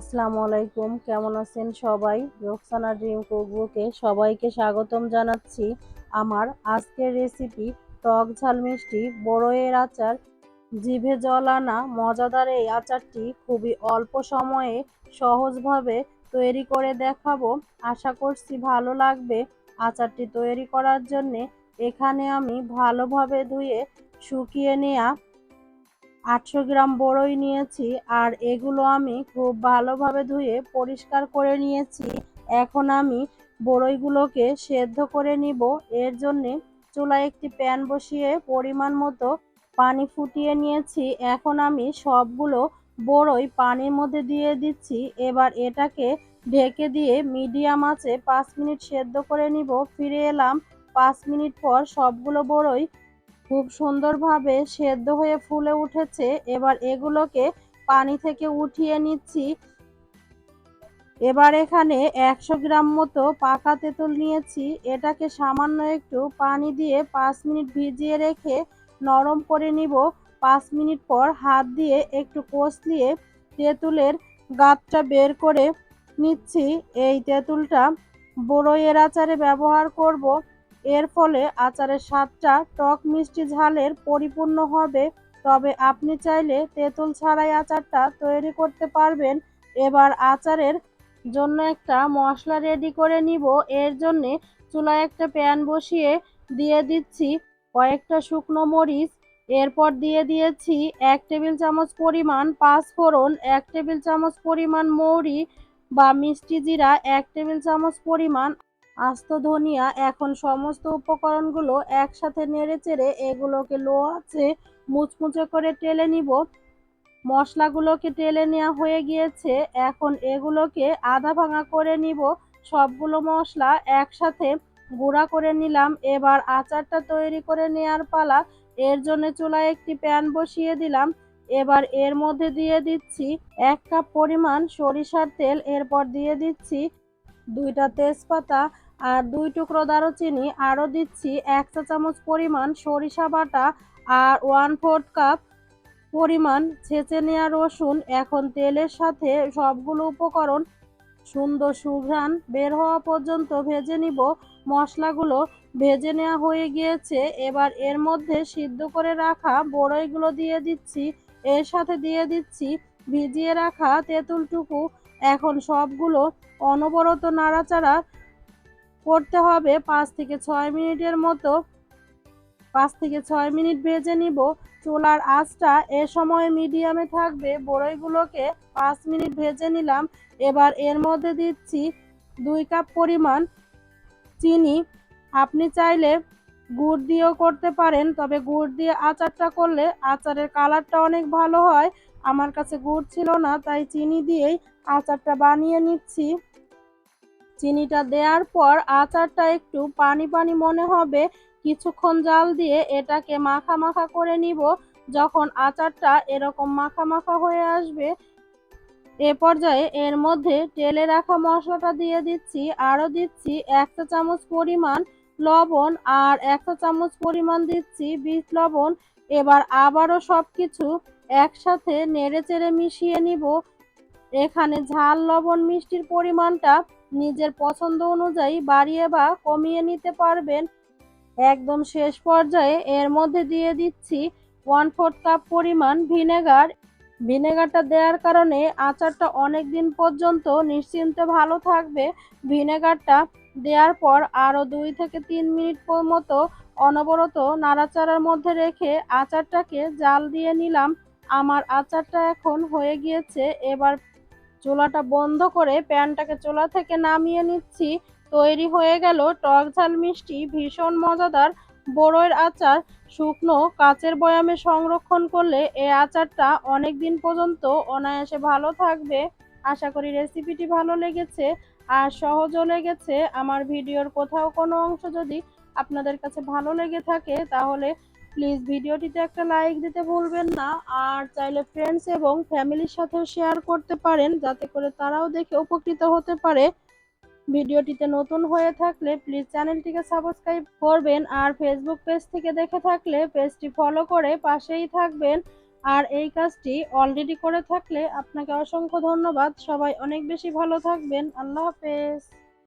আসসালামু আলাইকুম, কেমন আছেন সবাই? রোকসানা ড্রিম কুকবুকে সবাইকে স্বাগতম জানাচ্ছি। আমার আজকের রেসিপি টক ঝাল মিষ্টি, বড়ইয়ের আচার, জিভে জল আনা, মজাদার এই আচারটি খুবই অল্প সময়ে সহজভাবে তৈরি করে দেখাবো। আশা করছি ভালো লাগবে আচারটি তৈরি করার জন্যে। এখানে আমি ভালোভাবে ধুয়ে শুকিয়ে নেওয়া আটশো গ্রাম বড়ই নিয়েছি আর এগুলো আমি খুব ভালোভাবে ধুয়ে পরিষ্কার করে নিয়েছি। এখন আমি বড়ইগুলোকে সেদ্ধ করে নিব। এর জন্যে চুলায় একটি প্যান বসিয়ে পরিমাণ মতো পানি ফুটিয়ে নিয়েছি। এখন আমি সবগুলো বড়ই পানির মধ্যে দিয়ে দিচ্ছি। এবার এটাকে ঢেকে দিয়ে মিডিয়াম আঁচে পাঁচ মিনিট সেদ্ধ করে নিব। ফিরে এলাম, পাঁচ মিনিট পর সবগুলো বড়ই খুব সুন্দরভাবে সেদ্ধ হয়ে ফুলে উঠেছে। এবার এগুলোকে পানি থেকে উঠিয়ে নিচ্ছি। এবার এখানে একশো গ্রাম মতো পাকা তেঁতুল নিয়েছি। এটাকে সামান্য একটু পানি দিয়ে পাঁচ মিনিট ভিজিয়ে রেখে নরম করে নিব। পাঁচ মিনিট পর হাত দিয়ে একটু কষলিয়ে তেঁতুলের গাতটা বের করে নিচ্ছি। এই তেঁতুলটা বড়ইয়ের আচারে ব্যবহার করব। এর ফলে আচারের স্বাদটা টক মিষ্টি ঝালের পরিপূর্ণ হবে। তবে আপনি চাইলে তেঁতুল ছাড়াই আচারটা তৈরি করতে পারবেন। এবার আচারের জন্য একটা মশলা রেডি করে নিব। এর জন্যে চুলায় একটা প্যান বসিয়ে দিয়ে দিচ্ছি কয়েকটা শুকনো মরিচ। এরপর দিয়ে দিয়েছি এক টেবিল চামচ পরিমাণ পাঁচফোড়ন এক টেবিল চামচ পরিমাণ মৌরি বা মিষ্টি জিরা, এক টেবিল চামচ পরিমাণ আস্ত ধনিয়া, এখন সমস্ত উপকরণগুলো একসাথে নেড়ে চেড়ে এগুলোকে লো আছে মুচমুচে করে টেলে নিব। মশলাগুলোকে টেলে নেওয়া হয়ে গিয়েছে। এখন এগুলোকে আধা ভাঙা করে নিব। সবগুলো মশলা একসাথে গুঁড়া করে নিলাম। এবার আচারটা তৈরি করে নেওয়ার পালা। এর জন্য চুলায় একটি প্যান বসিয়ে দিলাম। এবার এর মধ্যে দিয়ে দিচ্ছি এক কাপ পরিমাণ সরিষার তেল। এরপর দিয়ে দিচ্ছি দুইটা তেজপাতা। আর দুই টুকরো দারুচিনি আরও দিচ্ছি এক চা চামচ পরিমাণ সরিষা বাটা আর ওয়ান ফোর্থ কাপ পরিমাণ ছেঁচে নেওয়া রসুন। এখন তেলের সাথে সবগুলো উপকরণ সুন্দর সুঘ্রাণ বের হওয়া পর্যন্ত ভেজে নিব। মশলাগুলো ভেজে নেওয়া হয়ে গিয়েছে। এবার এর মধ্যে সিদ্ধ করে রাখা বড়ইগুলো দিয়ে দিচ্ছি। এর সাথে দিয়ে দিচ্ছি ভিজিয়ে রাখা তেঁতুলটুকু। এখন সবগুলো অনবরত নাড়াচাড়া করতে হবে পাঁচ থেকে ছয় মিনিটের মতো। পাঁচ থেকে ছয় মিনিট ভেজে নিব। চুলার আঁচটা এ সময় মিডিয়ামে থাকবে। বড়ইগুলোকে পাঁচ মিনিট ভেজে নিলাম। এবার এর মধ্যে দিচ্ছি দুই কাপ পরিমাণ চিনি। আপনি চাইলে গুড় দিয়েও করতে পারেন, তবে গুড় দিয়ে আচারটা করলে আচারের কালারটা অনেক ভালো হয়। আমার কাছে গুড় ছিল না, তাই চিনি দিয়েই আচারটা বানিয়ে নিচ্ছি। চিনিটা দেওয়ার পর আচারটা একটু পানি পানি মনে হবে। কিছুক্ষণ জাল দিয়ে এটাকে মাখা মাখা করে নিব। যখন আচারটা এরকম মাখা মাখা হয়ে আসবে, এ পর্যায়ে এর মধ্যে তেলে রাখা মশলাটা দিয়ে দিচ্ছি। আরও দিচ্ছি এক চা চামচ পরিমাণ লবণ আর এক চা চামচ পরিমাণ দিচ্ছি বিট লবণ। এবার আবারও সব কিছু একসাথে নেড়ে চেড়ে মিশিয়ে নিব। এখানে ঝাল লবণ মিষ্টির পরিমাণটা নিজের পছন্দ অনুযায়ী বাড়িয়ে বা কমিয়ে নিতে পারবেন। একদম শেষ পর্যায়ে এর মধ্যে দিয়ে দিচ্ছি ওয়ান ফোর্থ কাপ পরিমাণ ভিনেগার ভিনেগারটা দেওয়ার কারণে আচারটা অনেক দিন পর্যন্ত নিশ্চিন্তে ভালো থাকবে। ভিনেগারটা দেওয়ার পর আরও দুই থেকে তিন মিনিট মতো অনবরত নাড়াচাড়ার মধ্যে রেখে আচারটাকে জাল দিয়ে নিলাম। আমার আচারটা এখন হয়ে গিয়েছে। এবার চুলাটা বন্ধ করে প্যানটাকে চুলা থেকে নামিয়ে নিচ্ছি। তৈরি হয়ে গেল টক ঝাল মিষ্টি, ভীষণ মজাদার। বড়ইয়ের আচার শুকনো, কাচের বয়ামে সংরক্ষণ করলে এই আচারটা অনেক দিন পর্যন্ত অনায়াসে ভালো থাকবে। আশা করি রেসিপিটি ভালো লেগেছে। আর সহজও লেগেছে। আমার ভিডিওর কোথাও কোনো অংশ যদি আপনাদের কাছে ভালো লেগে থাকে, তাহলে প্লিজ ভিডিওটিতে একটা লাইক দিতে ভুলবেন না, আর চাইলে ফ্রেন্ডস এবং ফ্যামিলির সাথেও শেয়ার করতে পারেন, যাতে করে তারাও দেখে উপকৃত হতে পারে। ভিডিওটিতে নতুন হয়ে থাকলে প্লিজ চ্যানেলটিকে সাবস্ক্রাইব করবেন, আর ফেসবুক পেজ থেকে দেখে থাকলে পেজটি ফলো করে পাশেই থাকবেন। আর এই কাজটি অলরেডি করে থাকলে আপনাকে অসংখ্য ধন্যবাদ। সবাই অনেক বেশি ভালো থাকবেন। আল্লাহ হাফেজ।